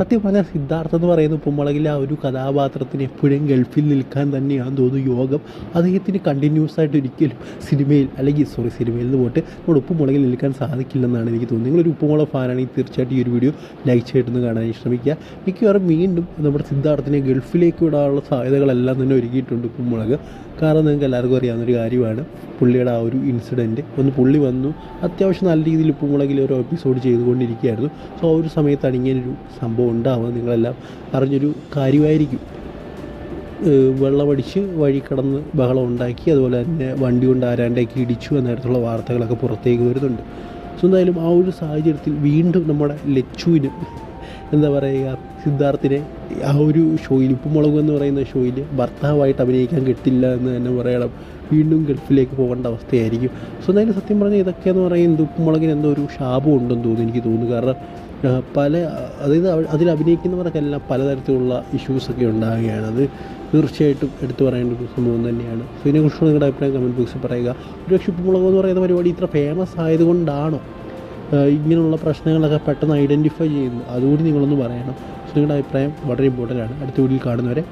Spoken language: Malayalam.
സത്യം പറഞ്ഞാൽ സിദ്ധാർത്ഥ എന്ന് പറയുന്ന ഉപ്പുമുളകിലെ ആ ഒരു കഥാപാത്രത്തിന് എപ്പോഴും ഗൾഫിൽ നിൽക്കാൻ തന്നെയാണ് തോന്നുന്നു യോഗം. അദ്ദേഹത്തിന് കണ്ടിന്യൂസ് ആയിട്ട് ഒരിക്കലും സിനിമയിൽ അല്ലെങ്കിൽ സോറി സിനിമയിൽ നിന്ന് പോയിട്ട് നമ്മുടെ ഉപ്പുമുളകിൽ നിൽക്കാൻ സാധിക്കില്ലെന്നാണ് എനിക്ക് തോന്നുന്നത്. നിങ്ങളൊരു ഉപ്പുമുളക് ഫാനാണെങ്കിൽ തീർച്ചയായിട്ടും ഈ ഒരു വീഡിയോ ലൈക്ക് ചെയ്തിട്ടൊന്ന് കാണാൻ ശ്രമിക്കുക. മിക്കവാറും വീണ്ടും നമ്മുടെ സിദ്ധാർത്ഥിനെ ഗൾഫിലേക്ക് വിടാനുള്ള സാധ്യതകളെല്ലാം തന്നെ ഒരുക്കിയിട്ടുണ്ട് ഉപ്പുമുളക്. കാരണം നിങ്ങൾക്ക് എല്ലാവർക്കും അറിയാവുന്നൊരു കാര്യമാണ്. പുള്ളിയുടെ ആ ഒരു ഇൻസിഡന്റ്. ഒന്ന് പുള്ളി വന്നു. അത്യാവശ്യം നല്ല രീതിയിൽ ഉപ്പുമുളകിൽ ഒരു എപ്പിസോഡ് ചെയ്തുകൊണ്ടിരിക്കുകയായിരുന്നു. സോ ആ ഒരു സമയത്താണ് ഇങ്ങനൊരു സംഭവം ഉണ്ടാവുക. നിങ്ങളെല്ലാം അറിഞ്ഞൊരു കാര്യമായിരിക്കും. വെള്ളമടിച്ച് വഴി കടന്ന് ബഹളം ഉണ്ടാക്കി അതുപോലെ തന്നെ വണ്ടി കൊണ്ട് ആരാണ്ടേക്ക് ഇടിച്ചു എന്ന തരത്തിലുള്ള വാർത്തകളൊക്കെ പുറത്തേക്ക് വരുന്നുണ്ട്. സോ എന്തായാലും ആ ഒരു സാഹചര്യത്തിൽ വീണ്ടും നമ്മുടെ ലച്ചുവിന് എന്താ പറയുക. സിദ്ധാർത്ഥിനെ ആ ഒരു ഷോയിൽ ഉപ്പുമുളക് എന്ന് പറയുന്ന ഷോയിൽ ഭർത്താവായിട്ട് അഭിനയിക്കാൻ കിട്ടില്ല എന്ന് തന്നെ പറയണം. വീണ്ടും ഗൾഫിലേക്ക് പോകേണ്ട അവസ്ഥയായിരിക്കും. സോ എന്തായാലും സത്യം പറഞ്ഞാൽ ഇതൊക്കെയെന്ന് പറയുന്നത് ഉപ്പുമുളകിന് എന്തോ ഒരു ശാപം ഉണ്ടെന്ന് തോന്നുന്നു എനിക്ക് തോന്നുന്നു. കാരണം പല അതായത് അതിൽ അഭിനയിക്കുന്നവർക്കെല്ലാം പലതരത്തിലുള്ള ഇഷ്യൂസൊക്കെ ഉണ്ടാകുകയാണ് അത് തീർച്ചയായിട്ടും എടുത്തു പറയേണ്ട ഒരു സംഭവം തന്നെയാണ്. സോ ഇതിനെക്കുറിച്ചുള്ള നിങ്ങളുടെ അഭിപ്രായം കമന്റ് ബോക്സിൽ പറയുക. ഒരു ഒരുപക്ഷെ ഉപ്പുമുളക് എന്ന് പറയുന്ന പരിപാടി ഇത്ര ഫേമസ് ആയതുകൊണ്ടാണോ? ഇങ്ങനെയുള്ള പ്രശ്നങ്ങളൊക്കെ പെട്ടെന്ന് ഐഡന്റിഫൈ ചെയ്യുന്നു. അതുകൂടി നിങ്ങളൊന്ന് പറയണം. നിങ്ങളുടെ അഭിപ്രായം വളരെ ഇമ്പോർട്ടന്റ് ആണ്. അടുത്ത വീഡിയോയിൽ കാണുന്നവരെ